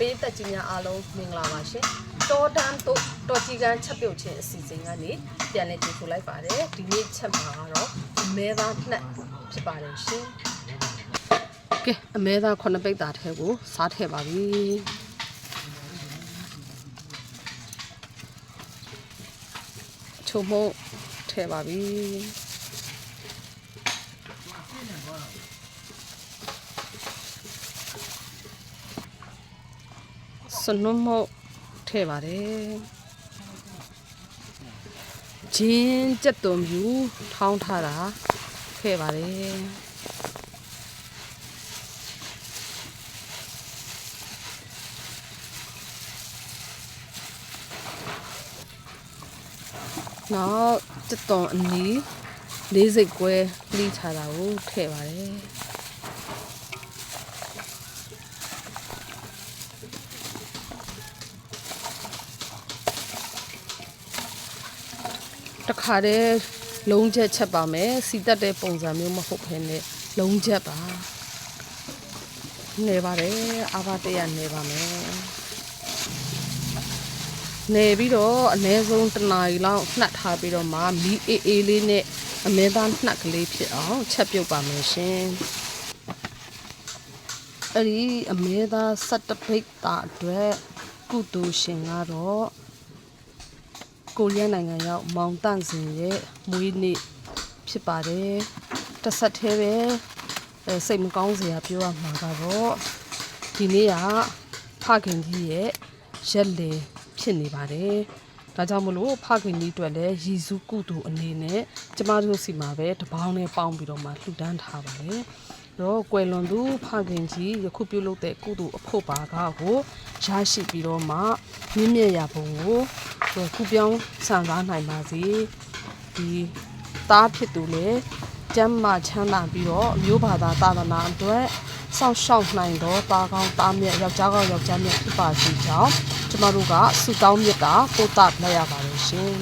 ပေးသက်ကြီးများအားလုံးမင်္ဂလာပါရှင်တောတန်းတို့တော်ကြီးကန်းချက်ပြုတ်ခြင်းအစီအစဉ်ကနေပြန်လည်ကြည့်ဆိုလိုက်ပါတယ်ဒီနေ့ချက်မှာကတော့အမဲသားနှက်ဖြစ်ပါတယ်ရှင်ကဲအမဲသားခုနှစ်ပိတ်သားထဲကိုစားထည့်ပါပြီချုံမို့ထည့်ပါပြီ စနုံမို့ထည့်ပါတယ်ဂျင်းကြက်သွန်ပြူထောင်းထားတာထည့်ပါတယ်နောက်ကြက်သွန်အနီးလေးစိတ်ကွဲလိချတာကိုထည့်ပါတယ် တခါတည်းလုံးချက်ချက်ပါမယ်စီတက်တဲ့ပုံစံမျိုးမဟုတ်ဘဲနဲ့လုံးချက်ပါနေပါတယ်အာဘတရနေပါမယ်နေပြီးတော့အနည်းဆုံးတစ်နာရီလောက်နှက်ထားပြီးတော့မှမီးအေးအေးလေးနဲ့အမဲသားနှက်ကလေးဖြစ်အောင်ချက်ပြုတ်ပါမယ်ရှင်အဲ့ဒီအမဲသားစက်တပိတ်တာအတွက်ကုတူရှင်ကတော့ ကိုရီးယားနိုင်ငံရောက်မောင်တန့်စင်ရဲ့မွေးနေ့ဖြစ်ပါတယ်တစ်ဆက်သေးပဲအဲစိတ်မကောင်းစရာပြောရမှာကတော့ဒီနေ့ကဖခင်ကြီးရဲ့ရက်လေဖြစ်နေပါတယ်ဒါကြောင့်မလို့ဖခင်ကြီးအတွက်လည်းရည်စူးကုတူအနေနဲ့ကျမတို့စီမှာပဲတပေါင်းနဲ့ပေါင်းပြီးတော့မှလှူဒန်းထားပါတယ် တော့ကွယ်လွန်သူဖခင်ကြီးယခုပြုလုပ်တဲ့ကုသိုလ်အဖို့ပါကကိုရရှိပြီးတော့မှမြင့်မြတ်ရပုံကိုဟိုခုပြောင်းဆန်စားနိုင်ပါစေဒီသားဖြစ်သူလည်းကျမ်းမာချမ်းသာပြီးတော့မျိုးဘာသာသာသနာအတွက်စောင့်ရှောက်နိုင်တော့သားကောင်းသားမြတ်ယောက်ျားကောင်းယောက်ျားမြတ်ဖြစ်ပါစေကြောင်းကျမတို့ကဆုတောင်းမြတ်တာပို့တာလိုက်ရပါတယ်ရှင်